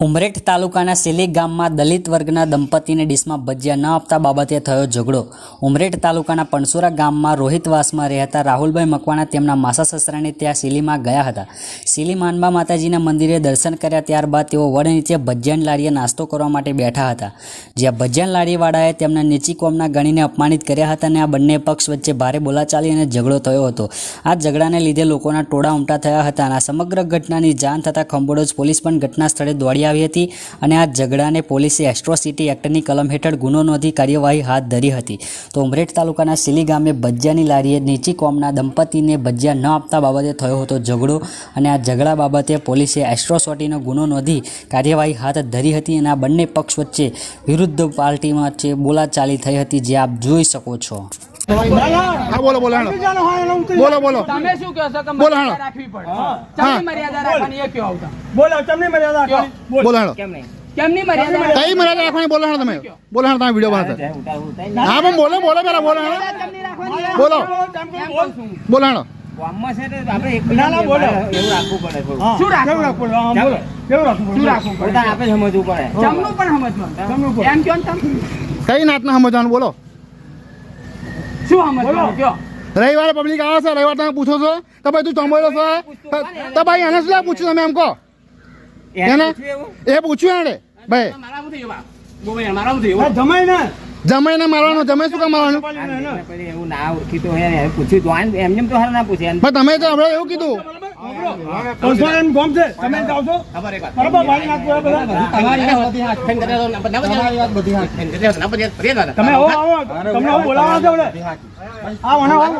ઉમરેઠ તાલુકાના સેલી ગામમાં દલિત વર્ગના દંપતીને ડીશમાં ભજીયા ન આપતા બાબતે થયો ઝઘડો. ઉમરેઠ તાલુકાના પણસુરા ગામમાં રોહિતવાસમાં રહેતા રાહુલભાઈ મકવાણા તેમના માસા સસરાને ત્યાં સિલીમાં ગયા હતા. સિલી માનબા માતાજીના મંદિરે દર્શન કર્યા ત્યારબાદ તેઓ વડ નીચે ભજીયાની લારીએ નાસ્તો કરવા માટે બેઠા હતા. જ્યાં ભજીયાની લારીવાળાએ તેમના નીચી કોમના ગણીને અપમાનિત કર્યા હતા અને આ બંને પક્ષ વચ્ચે ભારે બોલાચાલી અને ઝઘડો થયો હતો. આ ઝઘડાને લીધે લોકોના ટોળા ઉમટા થયા હતા અને આ સમગ્ર ઘટનાની જાણ થતાં ખંભોડોજ પોલીસ પણ ઘટના સ્થળે દોડી આવી હતી અને આ ઝઘડાને પોલીસે એસ્ટ્રોસિટી એક્ટની કલમ હેઠળ ગુનો નોંધી કાર્યવાહી હાથ ધરી હતી. તો ઉમરેઠ તાલુકાના સિલી ગામે ભજીયાની લારીએ નીચી કોમના દંપતીને ભજીયા ન આપતા બાબતે થયો હતો ઝઘડો અને આ ઝઘડા બાબતે પોલીસે એસ્ટ્રોસોટીનો ગુનો નોંધી કાર્યવાહી હાથ ધરી હતી અને આ બંને પક્ષ વચ્ચે વિરુદ્ધ પાર્ટીમાં વચ્ચે બોલાચાલી થઈ હતી જે આપ જોઈ શકો છો. હા બોલો બોલો બોલો બોલો. તમે શું કહો છો કે બોલો, મર્યાદા રાખવી પડે? મર્યાદા રાખવાની એ કયો આવતા? બોલો તમને મર્યાદા રાખવાની. બોલો હેડો. કેમની મર્યાદા રાખવી? કઈ મર્યાદા રાખવાની? બોલો તમે. બોલો તમે વીડિયો બનાવતા હા પણ બોલો બોલો પેલા બોલો હેડો. કેમની? બોલો. કહું. બોલો કહો ને તમે. કઈ નાતના સમજવાનું? બોલો. શું સમજવાનું કયો? રવિવારે પબ્લિક આવે છે રવિવાર તમે પૂછો છો? તો ભાઈ તું ચંબોળો છો તો ભાઈ એને શું પૂછ્યું તમે એમ કહો? એને એ પૂછ્યું એને ભાઈ જમાઈને મારવાનું જમે શું કામ મારવાનું? એવું ના ઓળખી તો પૂછ્યું એમને તો હાલ ના પૂછે. પણ તમે તો હમણાં એવું કીધું. ત્રણસો ગોમ છે. તમે જાઓ છો. બરાબર. તમારી વાત. તમારી વાત બધી હાથ. તમે આવો આવો. તમને બોલાવવા છે આવો.